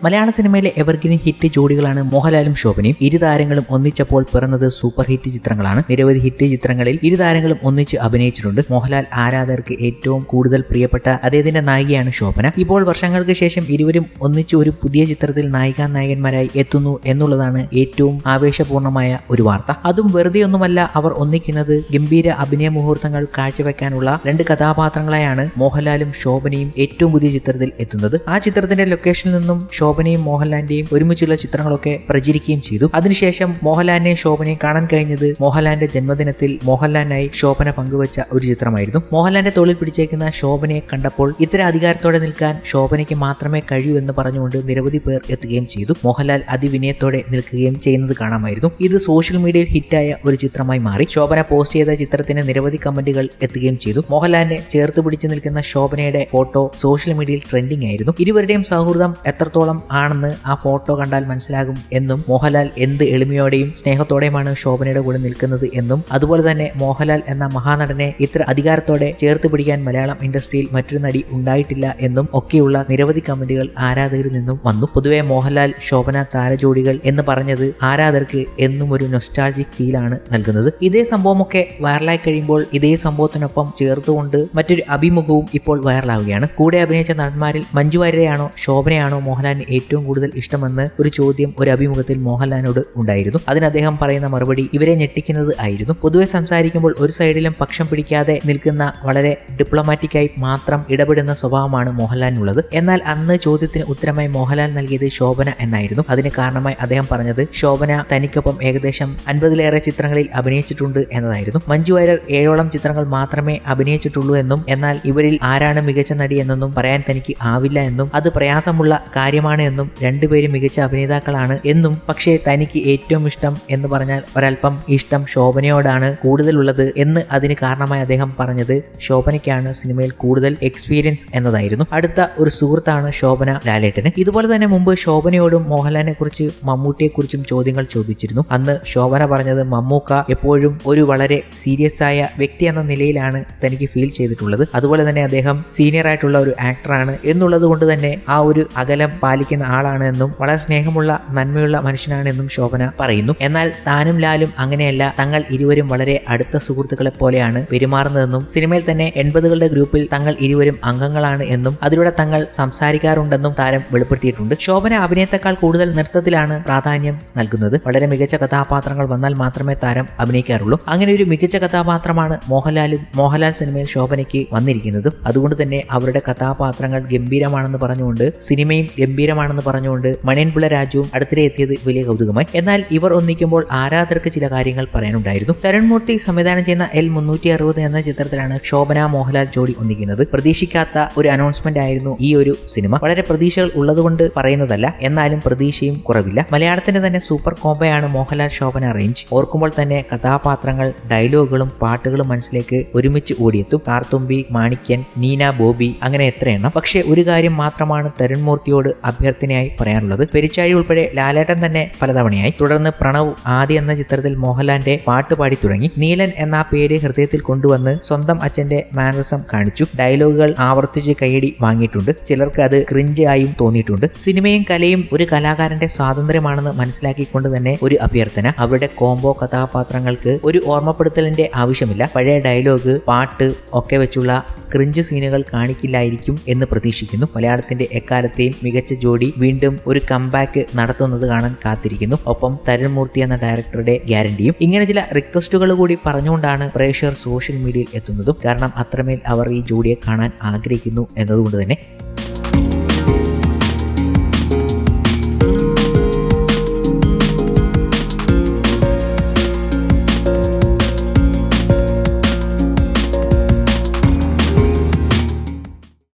മലയാള സിനിമയിലെ evergreen hit ജോഡികളാണ് മോഹൻലാലും ശോഭനയും. ഇരു താരങ്ങളും ഒന്നിച്ചപ്പോൾ പിറന്നത് സൂപ്പർ ഹിറ്റ് ചിത്രങ്ങളാണ്. നിരവധി ഹിറ്റ് ചിത്രങ്ങളിൽ ഇരു താരങ്ങളും ഒന്നിച്ച് അഭിനയിച്ചിട്ടുണ്ട്. മോഹൻലാൽ ആരാധകർക്ക് ഏറ്റവും കൂടുതൽ പ്രിയപ്പെട്ട അദ്ദേഹത്തിന്റെ നായികയാണ് ശോഭന. ഇപ്പോൾ വർഷങ്ങൾക്ക് ശേഷം ഇരുവരും ഒന്നിച്ച് ഒരു പുതിയ ചിത്രത്തിൽ നായികാ നായകന്മാരായി എത്തുന്നു എന്നുള്ളതാണ് ഏറ്റവും ആവേശപൂർണമായ ഒരു വാർത്ത. അതും വെറുതെ ഒന്നുമല്ല അവർ ഒന്നിക്കുന്നത് ഗംഭീര അഭിനയ മുഹൂർത്തങ്ങൾ കാഴ്ചവെക്കാനുള്ള രണ്ട് കഥാപാത്രങ്ങളായാണ് മോഹൻലാലും ശോഭനയും ഏറ്റവും പുതിയ ചിത്രത്തിൽ എത്തുന്നത്. ആ ചിത്രത്തിന്റെ ലൊക്കേഷനിൽ നിന്നും ശോഭനയും മോഹൻലാലിന്റെയും ഒരുമിച്ചുള്ള ചിത്രങ്ങളൊക്കെ പ്രചരിക്കുകയും ചെയ്തു. അതിനുശേഷം മോഹൻലാലിനെയും ശോഭനയും കാണാൻ കഴിഞ്ഞത് മോഹൻലാലിന്റെ ജന്മദിനത്തിൽ മോഹൻലാലിനായി ശോഭന പങ്കുവച്ച ഒരു ചിത്രമായിരുന്നു. മോഹൻലാലിന്റെ തോളിൽ പിടിച്ചേക്കുന്ന ശോഭനയെ കണ്ടപ്പോൾ ഇത്തരം അധികാരത്തോടെ നിൽക്കാൻ ശോഭനയ്ക്ക് മാത്രമേ കഴിയൂ എന്ന് പറഞ്ഞുകൊണ്ട് നിരവധി പേർ എത്തുകയും ചെയ്തു. മോഹൻലാൽ അതിവിനയത്തോടെ നിൽക്കുകയും ചെയ്യുന്നത് കാണാമായിരുന്നു. ഇത് സോഷ്യൽ മീഡിയയിൽ ഹിറ്റായ ഒരു ചിത്രമായി മാറി. ശോഭന പോസ്റ്റ് ചെയ്ത ചിത്രത്തിന് നിരവധി കമന്റുകൾ എത്തുകയും ചെയ്തു. മോഹൻലാലിനെ ചേർത്ത് പിടിച്ചു നിൽക്കുന്ന ശോഭനയുടെ ഫോട്ടോ സോഷ്യൽ മീഡിയയിൽ ട്രെൻഡിംഗ് ആയിരുന്നു. ഇരുവരുടെയും സൗഹൃദം എത്രത്തോളം ആണെന്ന് ആ ഫോട്ടോ കണ്ടാൽ മനസ്സിലാകും എന്നും മോഹൻലാൽ എന്ത് എളിമയോടെയും സ്നേഹത്തോടെയുമാണ് ശോഭനയുടെ കൂടെ നിൽക്കുന്നത് എന്നും അതുപോലെ തന്നെ മോഹൻലാൽ എന്ന മഹാനടനെ ഇത്ര അധികാരത്തോടെ ചേർത്ത് പിടിക്കാൻ മലയാളം ഇൻഡസ്ട്രിയിൽ മറ്റൊരു നടി ഉണ്ടായിട്ടില്ല എന്നും ഒക്കെയുള്ള നിരവധി കമന്റുകൾ ആരാധകരിൽ നിന്നും വന്നു. പൊതുവെ മോഹൻലാൽ ശോഭന താരജോഡികൾ എന്ന് പറഞ്ഞത് ആരാധകർക്ക് എന്നും ഒരു നൊസ്റ്റാൾജിക് ആണ് നൽകുന്നത്. ഇതേ സംഭവമൊക്കെ വൈറലായി കഴിയുമ്പോൾ ഇതേ സംഭവത്തിനൊപ്പം ചേർത്തുകൊണ്ട് മറ്റൊരു അഭിമുഖവും ഇപ്പോൾ വൈറലാവുകയാണ് കൂടെ അഭിനയിച്ച നടന്മാരിൽ മഞ്ജു വാര്യരെയാണോ ശോഭനയാണോ ഏറ്റവും കൂടുതൽ ഇഷ്ടമെന്ന് ഒരു ചോദ്യം ഒരു അഭിമുഖത്തിൽ മോഹൻലാലിനോട് ഉണ്ടായിരുന്നു. അതിന് അദ്ദേഹം പറയുന്ന മറുപടി ഇവരെ ഞെട്ടിക്കുന്നത് ആയിരുന്നു. പൊതുവെ സംസാരിക്കുമ്പോൾ ഒരു സൈഡിലും പക്ഷം പിടിക്കാതെ നിൽക്കുന്ന വളരെ ഡിപ്ലോമാറ്റിക്കായി മാത്രം ഇടപെടുന്ന സ്വഭാവമാണ് മോഹൻലാലിനുള്ളത്. എന്നാൽ അന്ന് ചോദ്യത്തിന് ഉത്തരമായി മോഹൻലാൽ നൽകിയത് ശോഭന എന്നായിരുന്നു. അതിന് കാരണമായി അദ്ദേഹം പറഞ്ഞത് ശോഭന തനിക്കൊപ്പം ഏകദേശം അൻപതിലേറെ ചിത്രങ്ങളിൽ അഭിനയിച്ചിട്ടുണ്ട് എന്നതായിരുന്നു. മഞ്ജു വാര്യർ ഏഴോളം ചിത്രങ്ങൾ മാത്രമേ അഭിനയിച്ചിട്ടുള്ളൂ എന്നും എന്നാൽ ഇവരിൽ ആരാണ് മികച്ച നടി എന്നൊന്നും പറയാൻ തനിക്ക് ആവില്ല എന്നും അത് പ്രയാസമുള്ള കാര്യമാണ് എന്നും രണ്ടുപേരും മികച്ച അഭിനേതാക്കളാണ് എന്നും പക്ഷേ തനിക്ക് ഏറ്റവും ഇഷ്ടം എന്ന് പറഞ്ഞാൽ ഒരല്പം ഇഷ്ടം ശോഭനയോടാണ് കൂടുതലുള്ളത് എന്ന് അതിന് കാരണമായി അദ്ദേഹം പറഞ്ഞത്. ശോഭനയ്ക്കാണ് സിനിമയിൽ കൂടുതൽ എക്സ്പീരിയൻസ് എന്നതായിരുന്നു. അടുത്ത ഒരു സുഹൃത്താണ് ശോഭന ലാലേട്ടന്. ഇതുപോലെ തന്നെ മുമ്പ് ശോഭനയോടും മോഹൻലാലിനെ കുറിച്ച് മമ്മൂട്ടിയെ കുറിച്ചും ചോദ്യങ്ങൾ ചോദിച്ചിരുന്നു. അന്ന് ശോഭന പറഞ്ഞത് മമ്മൂക്ക എപ്പോഴും ഒരു വളരെ സീരിയസ് ആയ വ്യക്തി എന്ന നിലയിലാണ് തനിക്ക് ഫീൽ ചെയ്തിട്ടുള്ളത്. അതുപോലെ തന്നെ അദ്ദേഹം സീനിയർ ആയിട്ടുള്ള ഒരു ആക്ടറാണ് എന്നുള്ളത് കൊണ്ട് തന്നെ ആ ഒരു അകലം പാലിക്കുന്ന ആളാണ് എന്നും വളരെ സ്നേഹമുള്ള നന്മയുള്ള മനുഷ്യനാണ് എന്നും ശോഭന പറയുന്നു. എന്നാൽ താനും ലാലും അങ്ങനെയല്ല. തങ്ങൾ ഇരുവരും വളരെ അടുത്ത സുഹൃത്തുക്കളെ പോലെയാണ് പെരുമാറുന്നതെന്നും സിനിമയിൽ തന്നെ എൺപതുകളുടെ ഗ്രൂപ്പിൽ തങ്ങൾ ഇരുവരും അംഗങ്ങളാണ് എന്നും അതിലൂടെ തങ്ങൾ സംസാരിക്കാറുണ്ടെന്നും താരം വെളിപ്പെടുത്തിയിട്ടുണ്ട്. ശോഭന അഭിനയത്തെക്കാൾ കൂടുതൽ നൃത്തത്തിലാണ് പ്രാധാന്യം നൽകുന്നത്. വളരെ മികച്ച കഥാപാത്രങ്ങൾ വന്നാൽ മാത്രമേ താരം അഭിനയിക്കാറുള്ളൂ. അങ്ങനെ ഒരു മികച്ച കഥാപാത്രമാണ് മോഹൻലാലും മോഹൻലാൽ സിനിമയിൽ ശോഭനയ്ക്ക് വന്നിരിക്കുന്നതും. അതുകൊണ്ട് തന്നെ അവരുടെ കഥാപാത്രങ്ങൾ ഗംഭീരമാണെന്ന് പറഞ്ഞുകൊണ്ട് സിനിമയും ഗംഭീരമാണെന്ന് പറഞ്ഞുകൊണ്ട് മണിയൻപിള്ള രാജുവും അടുത്തിടെ എത്തിയത് വലിയ കൗതുകമായി. എന്നാൽ ഇവർ ഒന്നിക്കുമ്പോൾ ആരാധകർക്ക് ചില കാര്യങ്ങൾ പറയാനുണ്ടായിരുന്നു. തരുൺമൂർത്തി സംവിധാനം ചെയ്യുന്ന എൽ മുന്നൂറ്റി അറുപത് എന്ന ചിത്രത്തിലാണ് ശോഭന മോഹൻലാൽ ജോഡി ഒന്നിക്കുന്നത്. പ്രതീക്ഷിക്കാത്ത ഒരു അനൗൺസ്മെന്റ് ആയിരുന്നു ഈ ഒരു സിനിമ. വളരെ പ്രതീക്ഷകൾ ഉള്ളതുകൊണ്ട് പറയുന്നതല്ല. എന്നാലും പ്രതീക്ഷയും കുറവില്ല. മലയാളത്തിന്റെ തന്നെ സൂപ്പർ കോംബോയാണ് മോഹൻലാൽ ശോഭന റേഞ്ച്. ഓർക്കുമ്പോൾ തന്നെ കഥാപാത്രങ്ങൾ ഡയലോഗുകളും പാട്ടുകളും മനസ്സിലേക്ക് ഒരുമിച്ച് ഓടിയെത്തും. കാർത്തുമ്പി മാണിക്യൻ നീന ബോബി അങ്ങനെ എത്ര എണ്ണം പക്ഷേ ഒരു കാര്യം മാത്രമാണ് തരുൺമൂർത്തിയോട് അഭ്യർത്ഥനയായി പറയാനുള്ളത്. പെരിച്ചാഴി ഉൾപ്പെടെ ലാലേട്ടൻ തന്നെ പലതവണയായി. തുടർന്ന് പ്രണവ് ആദി എന്ന ചിത്രത്തിൽ മോഹൻലാലിന്റെ പാട്ട് പാടി തുടങ്ങി. നീലൻ എന്ന പേര് ഹൃദയത്തിൽ കൊണ്ടുവന്ന് സ്വന്തം അച്ഛന്റെ മാനറിസം കാണിച്ചു. ഡയലോഗുകൾ ആവർത്തിച്ച് കൈയടി വാങ്ങിയിട്ടുണ്ട്. ചിലർക്ക് അത് ക്രിഞ്ച് ആയും തോന്നിയിട്ടുണ്ട്. സിനിമയും കലയും ഒരു കലാകാരന്റെ സ്വാതന്ത്ര്യമാണെന്ന് മനസ്സിലാക്കിക്കൊണ്ട് തന്നെ ഒരു അഭ്യർത്ഥന. അവരുടെ കോംബോ കഥാപാത്രങ്ങൾക്ക് ഒരു ഓർമ്മപ്പെടുത്തലിന്റെ ആവശ്യമില്ല. പഴയ ഡയലോഗ് പാട്ട് ഒക്കെ വെച്ചുള്ള ക്രിഞ്ച് സീനുകൾ കാണിക്കില്ലായിരിക്കും എന്ന് പ്രതീക്ഷിക്കുന്നു. മലയാളത്തിന്റെ എക്കാലത്തെയും മികച്ച ജോഡി വീണ്ടും ഒരു കംബാക്ക് നടത്തുന്നത് കാണാൻ കാത്തിരിക്കുന്നു. ഒപ്പം തരുൺമൂർത്തി എന്ന ഡയറക്ടറുടെ ഗ്യാരണ്ടിയും ഇങ്ങനെ ചില റിക്വസ്റ്റുകൾ കൂടി പറഞ്ഞുകൊണ്ടാണ് പ്രേക്ഷകർ സോഷ്യൽ മീഡിയയിൽ എത്തുന്നതും. കാരണം അത്രമേൽ അവർ ഈ ജോഡിയെ കാണാൻ ആഗ്രഹിക്കുന്നു എന്നതുകൊണ്ട് തന്നെ